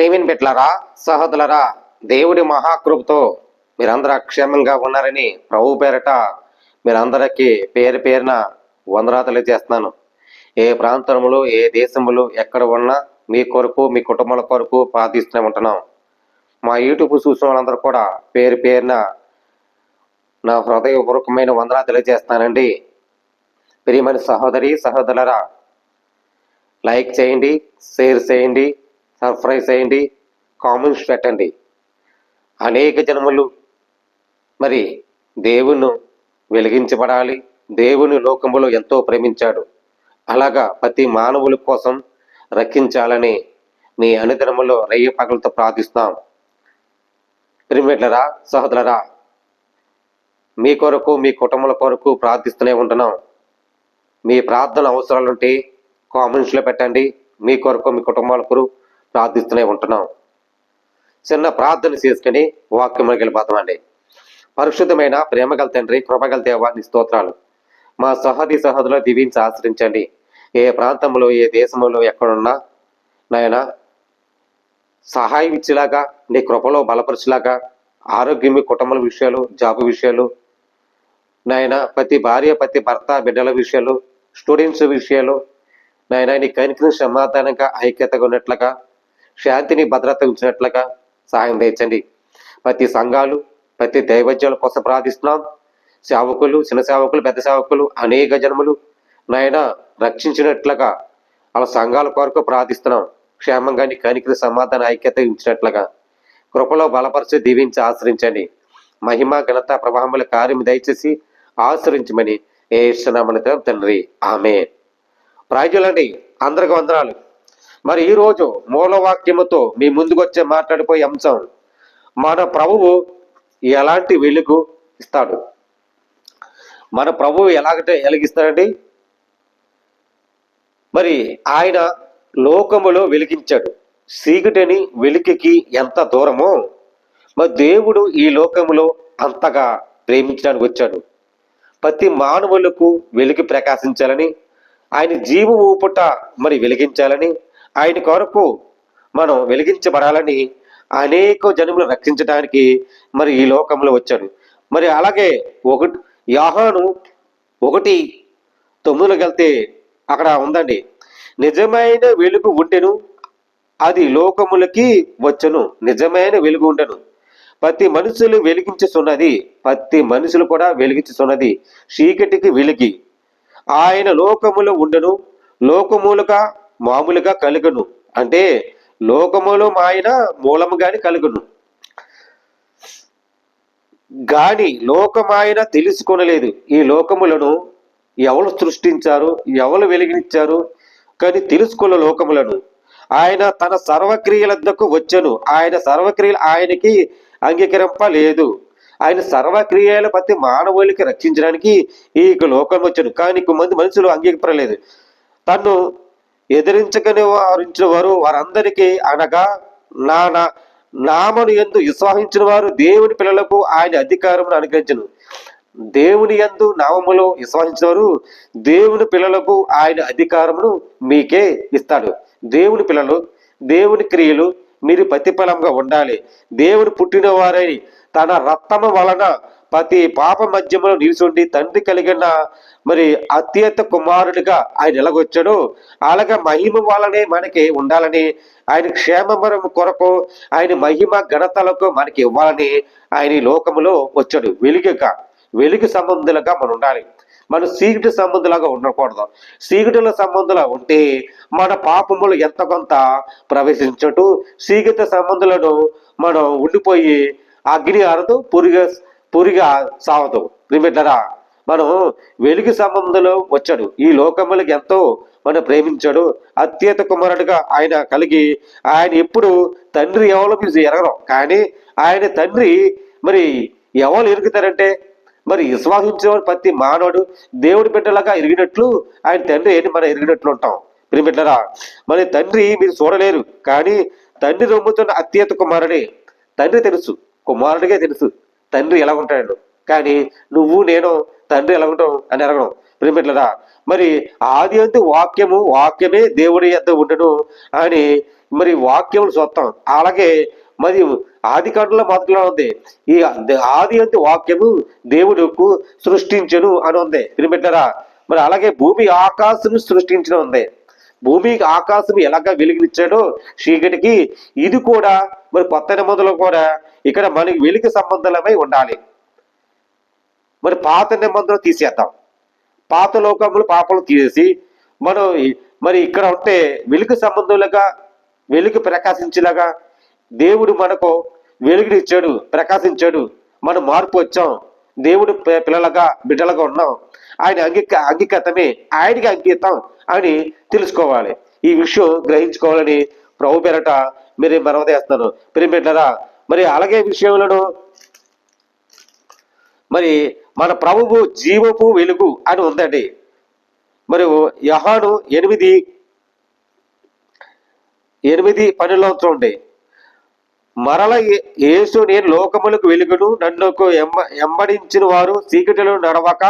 ప్రేమిన్ బిడ్లరా సహోదరులరా దేవుడి మహాకృపతో మీరందరూ క్షేమంగా ఉన్నారని ప్రభు పేరట మీరందరికీ పేరు పేరున వందరా తెలియజేస్తున్నాను ఏ ప్రాంతంలో ఏ దేశంలో ఎక్కడ ఉన్నా మీ కొరకు మీ కుటుంబాల కొరకు ప్రార్థిస్తూనే ఉంటున్నాం. మా యూట్యూబ్ చూసిన వాళ్ళందరూ కూడా పేరు పేరున నా హృదయపూర్వకమైన వందరా తెలియజేస్తానండి ప్రియమైన సహోదరి సహోదరులరా లైక్ చేయండి షేర్ చేయండి సబ్స్క్రైబ్ చేయండి కామెంట్స్ పెట్టండి. అనేక జనములు మరి దేవుణ్ణి వెలిగించబడాలి దేవుని లోకంలో ఎంతో ప్రేమించాడు. అలాగా ప్రతి మానవుల కోసం రక్షించాలని మీ అనుదినములో రయ్య పగలతో ప్రార్థిస్తాం ప్రిమిట్లరా సహోదరరా మీ కొరకు మీ కుటుంబాల కొరకు ప్రార్థిస్తూనే ఉంటున్నాం. మీ ప్రార్థన అవసరాలుంటే కామెంట్స్లో పెట్టండి. మీ కొరకు మీ కుటుంబాల కొరకు ప్రార్థిస్తూనే ఉంటున్నాం. చిన్న ప్రార్థన చేసుకుని వాక్యంలోకి వెళ్ళిపోతామండి పరిశుద్ధమైన ప్రేమగల తండ్రి కృపగల దేవాన్ని స్తోత్రాలు. మా సహది సహదులో దీవించి ఆశ్రయించండి. ఏ ప్రాంతంలో ఏ దేశంలో ఎక్కడున్నా నాయన సహాయం ఇచ్చేలాగా నీ కృపలో బలపరిచేలాగా ఆరోగ్యం కుటుంబం కుటుంబాల విషయాలు జాబు విషయాలు నాయన ప్రతి భార్య ప్రతి భర్త బిడ్డల విషయాలు స్టూడెంట్స్ విషయాలు నాయన నీ కనికరిని సమాధానంగా ఐక్యతగా ఉన్నట్లుగా శాంతిని భద్రత ఉంచినట్లుగా సహాయం తెచ్చండి ప్రతి సంఘాలు ప్రతి దైవజ్యాల కోసం ప్రార్థిస్తున్నాం. సేవకులు చిన్న సేవకులు పెద్ద సేవకులు అనేక జన్మలు నాయన రక్షించినట్లుగా వాళ్ళ సంఘాల కొరకు ప్రార్థిస్తున్నాం. క్షేమంగా నీ కనికరి సమాధాన ఐక్యత ఉంచినట్లుగా కృపలో బలపరిచి దీవించి ఆశ్రయించండి. మహిమ ఘనత ప్రభావముల కార్యం దయచేసి ఆశ్రయించమని ఏ ఇష్టనామనితో తండ్రి. ఆమె ప్రాయులండి అందరికి వందనాలు. మరి ఈరోజు మూలవాక్యముతో మీ ముందుకు వచ్చే మాట్లాడిపోయే అంశం మన ప్రభువు ఎలాంటి వెలుగు ఇస్తాడు? మన ప్రభువు ఎలాగంటే వెలిగిస్తాడండి మరి ఆయన లోకములో వెలిగించాడు. చీకటిని వెలికికి ఎంత దూరమో మరి దేవుడు ఈ లోకములో అంతగా ప్రేమించడానికి వచ్చాడు. ప్రతి మానవులకు వెలిగి ప్రకాశించాలని ఆయన జీవ ఊపుట మరి వెలిగించాలని ఆయన కొరకు మనం వెలిగించబడాలని అనేక జనములు రక్షించడానికి మరి ఈ లోకంలో వచ్చాడు మరి అలాగే ఒకటి యాహాను ఒకటి తొమ్మిదిలోకి వెళ్తే అక్కడ ఉందండి. నిజమైన వెలుగు ఉండెను అది లోకములకి వచ్చను. నిజమైన వెలుగు ఉండను ప్రతి మనుషులు వెలిగించుతున్నది ప్రతి మనుషులు కూడా వెలిగించుతున్నది చీకటికి వెలిగి. ఆయన లోకములో ఉండను లోకములుగా మామూలుగా కలుగును. అంటే లోకములో ఆయన మూలముగాని కలుగును. గాని లోకమాయన తెలుసుకొనలేదు. ఈ లోకములను ఎవరు సృష్టించారు? ఎవరు వెలిగించారు? కానీ తెలుసుకున్న లోకములను. ఆయన తన సర్వక్రియలందుకు వచ్చను. ఆయన సర్వక్రియలు ఆయనకి అంగీకరింపలేదు. ఆయన సర్వక్రియల ప్రతి మానవులకి రక్షించడానికి ఈ లోకం వచ్చాను. కానీ మంది మనుషులు అంగీకరలేదు తను ఎదిరించకని వారించిన వారు వారందరికీ అనగా నా నామను ఎందు విశ్వాసించిన వారు దేవుని పిల్లలకు ఆయన అధికారమును అనుగ్రహించను. దేవుని యందు నామములో విశ్వాసించిన వారు దేవుని పిల్లలకు ఆయన అధికారమును మీకే ఇస్తాడు. దేవుని పిల్లలు దేవుని క్రియలు మీరు ప్రతిఫలంగా ఉండాలి. దేవుడు పుట్టిన వారని తన రక్తము వలన ప్రతి పాప మధ్యములో నిలిచుండి తండ్రి కలిగిన మరి అత్యంత కుమారుడిగా ఆయన ఎలాగొచ్చాడో? అలాగే మహిమ వలనే మనకి ఉండాలని ఆయన క్షేమమరం కొరకు ఆయన మహిమ ఘనతలకు మనకి ఇవ్వాలని ఆయన లోకములో వచ్చాడు. వెలుగుగా వెలుగు సంబంధులుగా మనం ఉండాలి. మన సీకటి సంబంధులాగా ఉండకూడదు. సీకటిల సంబంధులు ఉంటే మన పాపములు ఎంత కొంత ప్రవేశించటు. సీకటి సంబంధులను మనం ఉండిపోయి అగ్ని అరదు పురుగ పురిగా సావదు. నిమిట్లరా మనం వెలుగు సంబంధంలో వచ్చాడు. ఈ లోకములకు ఎంతో మనం ప్రేమించాడు. అత్యత కుమారుడిగా ఆయన కలిగి ఆయన ఎప్పుడు తండ్రి ఎవరో మీరు ఎరగడం కానీ ఆయన తండ్రి మరి ఎవరు ఎరుగుతారంటే? మరి విశ్వాసించేవాడు ప్రతి మానవుడు దేవుడి బిడ్డలాగా ఎరిగినట్లు ఆయన తండ్రి ఏంటి మనం ఎరిగినట్లు ఉంటాం. ప్రిమిట్లరా మరి తండ్రి మీరు చూడలేరు. కానీ తండ్రి రొమ్ముతున్న అత్యత కుమారుడే. తండ్రి తెలుసు. కుమారుడిగా తెలుసు. తండ్రి ఎలా ఉంటాడు? కానీ నువ్వు నేను తండ్రి ఎలా ఉంటావు అని అడగడం. ప్రిమిట్లరా మరి ఆది అందు వాక్యము వాక్యమే దేవుడి యొక్క ఉండను అని మరి వాక్యములు చూస్తాం అలాగే మరి ఆది కాండలో మొదట్లో ఉంది. ఈ ఆది అంటే వాక్యము దేవుడుకు సృష్టించను అని ఉంది. వినిపెట్టారా మరి అలాగే భూమి ఆకాశం సృష్టించడం ఉంది. భూమికి ఆకాశం ఎలాగ వెలుగునిచ్చాడో చీకటికి ఇది కూడా మరి కొత్త నిబంధనలు కూడా ఇక్కడ మనకి వెలికి సంబంధమై ఉండాలి. మరి పాత నిబంధనలు తీసేద్దాం. పాత లోకములు పాపలు తీసేసి మనం మరి ఇక్కడ ఉంటే వెలుగు సంబంధులుగా వెలుగు ప్రకాశించేలాగా దేవుడు మనకు వెలుగునిచ్చాడు ప్రకాశించాడు మనం మార్పు వచ్చాం దేవుడు పిల్లలుగా బిడ్డలుగా ఉన్నాం. ఆయన అంగీక అంగికతమే ఆయనకి అంకితం అని తెలుసుకోవాలి. ఈ విషయం గ్రహించుకోవాలని ప్రభు పేరట మీరు మనవదేస్తాను ప్రిమిట్లరా మరి అలాగే విషయంలో మరి మన ప్రభువు జీవపు వెలుగు అని ఉందండి. మరి యహాను ఎనిమిది ఎనిమిది పనిలో చూడండి. మరల ఏసు యేసు నేను లోకములకు వెలుగును నన్నుకు ఎమ్మ ఎంబడించిన వారు చీకటిలో నడవక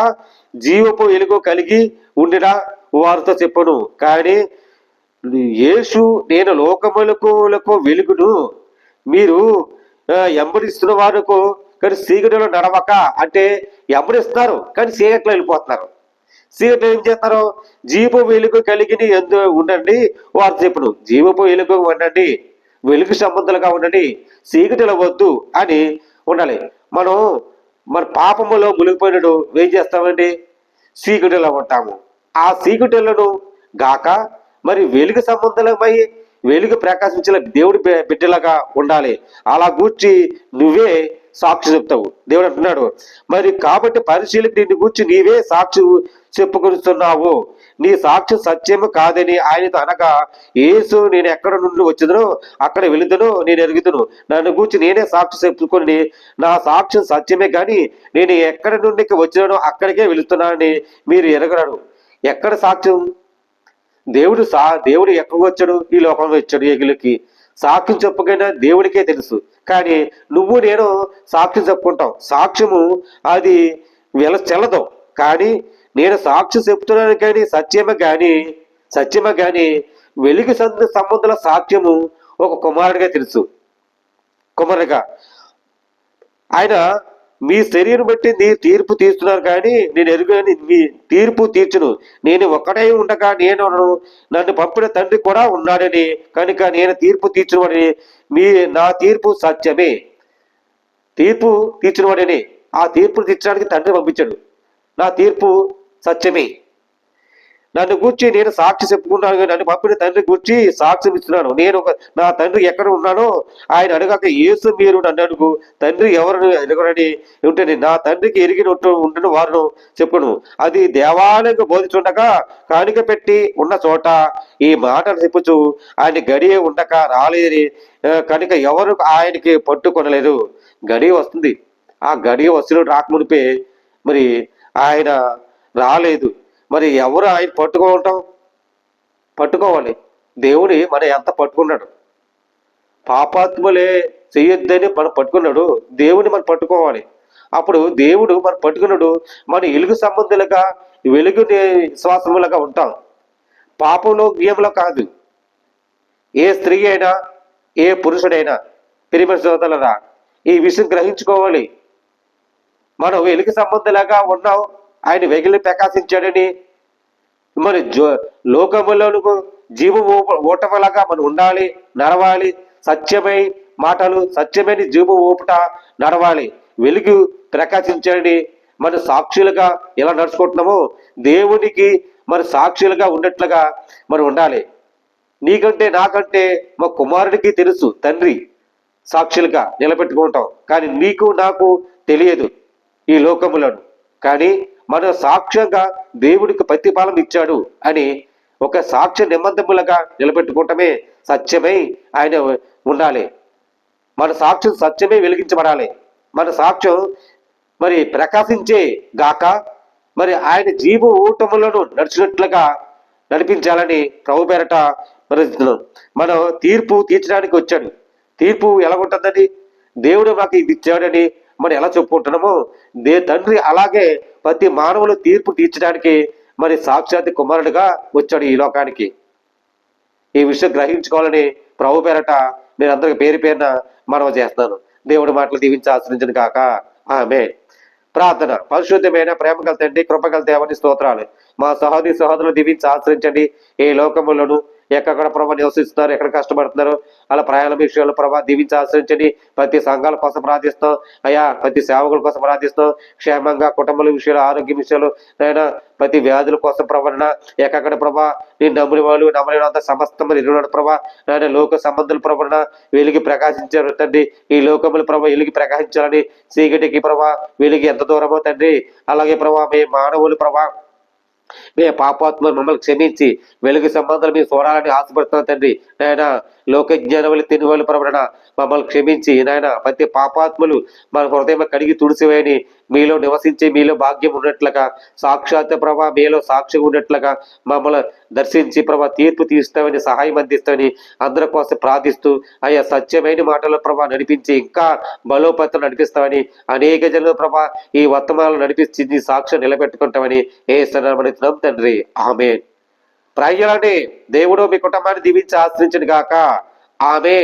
జీవపు వెలుగు కలిగి ఉండిన వారితో చెప్పును. కానీ యేసు నేను లోకములకు వెలుగును. మీరు ఎంబడిస్తున్న వారుకు కానీ చీకటిలో నడవక అంటే ఎంబడిస్తున్నారు కానీ చీకట్లో వెళ్ళిపోతున్నారు. సీకట్లో ఏం చేస్తారు? జీవపు వెలుగు కలిగి ఎందు ఉండండి. వారు చెప్పును జీవపు వెలుగు ఉండండి. వెలుగు సంబంధాలుగా ఉండండి. చీకటిలో వద్దు అని ఉండాలి. మనం మన పాపములో మునిగిపోయినట్టు ఏం చేస్తామండి? చీకటిలో ఉంటాము. ఆ చీకటిలను గాక మరి వెలుగు సంబంధమై వెలుగు ప్రకాశించిన దేవుడి బిడ్డలాగా ఉండాలి. అలా గూర్చి నువ్వే సాక్షి చెప్తావు. దేవుడు అంటున్నాడు మరి కాబట్టి పరిశీలన నిన్ను గూర్చి నీవే సాక్షి చెప్పుకొనిస్తున్నావు. నీ సాక్షి సత్యము కాదని ఆయనతో అనగా ఏసు నేను ఎక్కడ నుండి వచ్చిదనో అక్కడ వెళుదనో నేను ఎరుగుదును. నన్ను గూర్చి నేనే సాక్షి చెప్పుకొని నా సాక్ష్యం సత్యమే కానీ నేను ఎక్కడి నుండి వచ్చినానో అక్కడికే వెళుతున్నానని మీరు ఎరగరాడు ఎక్కడ సాక్ష్యం? దేవుడు సా దేవుడు ఎక్కడికి వచ్చాడు? ఈ లోకంలో వచ్చాడు ఎగులకి. సాక్ష్యం చెప్పకైనా దేవుడికే తెలుసు. కానీ నువ్వు నేను సాక్ష్యం చెప్పుకుంటాం. సాక్ష్యము అది వెల చెల్లదు. కానీ నేను సాక్ష్యం చెప్తున్నాను కానీ సత్యమే కానీ సత్యమే కానీ వెలుగు సంద సంబంధుల సాక్ష్యము ఒక కుమారుడిగా తెలుసు. కుమారుడిగా. ఆయన మీ శరీరం బట్టి నీ తీర్పు తీస్తున్నారు కానీ నేను ఎరుగని మీ తీర్పు తీర్చును. నేను ఒక్కడే ఉండగా నేను నన్ను పంపిన తండ్రి కూడా ఉన్నాడని కనుక నేను తీర్పు తీర్చునవాడని మీ నా తీర్పు సత్యమే. తీర్పు తీర్చినవాడని ఆ తీర్పు తీర్చడానికి తండ్రి పంపించాడు. నా తీర్పు సత్యమే. నన్ను గూర్చి నేను సాక్షి చెప్పుకున్నాను నన్ను పంపిన తండ్రి గూర్చి సాక్ష్యం ఇస్తున్నాను. నేను ఒక- నా తండ్రి ఎక్కడ ఉన్నానో ఆయన అడగక యేసు మీరు నన్ను అడుగు. తండ్రి ఎవరిని అడగరని ఉంటేనే నా తండ్రికి ఎరిగినట్టు ఉంటున్న వారును చెప్పును. అది దేవాలయంగా బోధించుండగా కానుక పెట్టి ఉన్న చోట ఈ మాటలు చెప్పుచు ఆయన గడియ ఉండక రాలేదని కనుక ఎవరు ఆయనకి పట్టుకొనలేదు. గడియ వస్తుంది. ఆ గడియ వస్తున్న రాకమునిపే మరి ఆయన రాలేదు. మరి ఎవరు ఆయన పట్టుకుంటాం పట్టుకోవాలి. దేవుడి మన ఎంత పట్టుకున్నాడు? పాపాత్ములే చెయ్యొద్దని మనం పట్టుకున్నాడు. దేవుని మనం పట్టుకోవాలి. అప్పుడు దేవుడు మనం పట్టుకున్నాడు. మన ఎలుగు సంబంధులుగా వెలుగు విశ్వాసములుగా ఉంటాం. పాపంలో నియమంలో కాదు. ఏ స్త్రీ అయినా ఏ పురుషుడైనా పిరిమిడి శ్రోతలరా ఈ విషయం గ్రహించుకోవాలి. మనం వెలుగు సంబంధులుగా ఉన్నాం. ఆయన వెగిలి ప్రకాశించాడని. మరి జో లోకములకు జీవ ఓటమలాగా మనం ఉండాలి నడవాలి సత్యమై మాటలు సత్యమైన జీవ ఊపట నడవాలి. వెలుగు ప్రకాశించండి. మన సాక్షులుగా ఎలా నడుచుకుంటున్నామో దేవునికి మరి సాక్షులుగా ఉన్నట్లుగా మనం ఉండాలి. నీకంటే నాకంటే మా కుమారుడికి తెలుసు తండ్రి సాక్షులుగా నిలబెట్టుకుంటాం. కానీ నీకు నాకు తెలియదు ఈ లోకములను. కానీ మన సాక్ష్యంగా దేవుడికి ప్రతిఫలం ఇచ్చాడు అని ఒక సాక్ష్య నిబంధములుగా నిలబెట్టుకోవటమే సత్యమై ఆయన ఉండాలి. మన సాక్ష్యం సత్యమే వెలిగించబడాలి. మన సాక్ష్యం మరి ప్రకాశించే గాక మరి ఆయన జీవ ఊటములను నడిచినట్లుగా నడిపించాలని ప్రభు పేరట మరి మనం తీర్పు తీర్చడానికి వచ్చాడు. తీర్పు ఎలా ఉంటుందని దేవుడు మాకు ఇది ఇచ్చాడని మనం ఎలా చెప్పుకుంటున్నామో? దే తండ్రి అలాగే ప్రతి మానవులు తీర్పు తీర్చడానికి మరి సాక్షాత్ కుమారుడుగా వచ్చాడు ఈ లోకానికి. ఈ విషయం గ్రహించుకోవాలని ప్రభు పేరట నేను అందరికి పేరు పేరున మనవ చేస్తున్నాను. దేవుడి మాటలు దీవించి ఆశ్రయించను కాక ఆమె ప్రార్థన. పరిశుద్ధమైన ప్రేమ గల తండ్రి కృపగల దేవని స్తోత్రాలు. మా సహోదరి సహోదరులు దీవించి ఆశ్రయించండి ఈ లోకములను ఎక్కడ ప్రభా నివసిస్తున్నారు ఎక్కడ కష్టపడుతున్నారు అలా ప్రయాణ విషయాలు ప్రభా దీవించి ఆశ్రయించండి ప్రతి సంఘాల కోసం ప్రార్థిస్తాం అయ్యా ప్రతి సేవకుల కోసం ప్రార్థిస్తాం క్షేమంగా కుటుంబాల విషయాలు ఆరోగ్య విషయాలు అయినా ప్రతి వ్యాధుల కోసం ప్రవరణ ఎక్కడ ప్రభా నీ నమ్మిన వాళ్ళు నమ్మలేనంత సమస్తం నిర్వహణ ప్రభా నాయన లోక సంబంధుల ప్రవరణ వెలిగి ప్రకాశించారు తండ్రి. ఈ లోకముల ప్రభా వెలిగి ప్రకాశించాలని చీకటికి ప్రభా వెలిగి ఎంత దూరమో తండ్రి. అలాగే ప్రభా మీ మానవులు ప్రభా మీ పాపాత్మ మమ్మల్ని క్షమించి వెలుగు సంబంధాలు మీరు చూడాలని ఆశపడుతున్నా తండ్రి. నాయన లోక జ్ఞానములు తిని వాళ్ళు ప్రభన మమ్మల్ని క్షమించి. నాయన ప్రతి పాపాత్ములు మన హృదయం కడిగి తుడిసివేయని మీలో నివసించి మీలో భాగ్యం ఉన్నట్లుగా సాక్షాత్ ప్రభా మీలో సాక్షి ఉన్నట్లుగా మమ్మల్ని దర్శించి ప్రభా తీర్పు తీస్తామని సహాయం అందిస్తామని అందరి కోసం ప్రార్థిస్తూ అయ్యా సత్యమైన మాటల ప్రభా నడిపించి ఇంకా బలోపత్రం నడిపిస్తామని అనేక జనుల ప్రభా ఈ వర్తమానాలు నడిపించి సాక్షి సాక్ష్యం నిలబెట్టుకుంటామని ఏ సన్నమనితున్నాం తండ్రి. ఆమె ప్రజలని దేవుడు మీ కుటుంబాన్ని దీవించి ఆశ్రయించను గాక ఆమె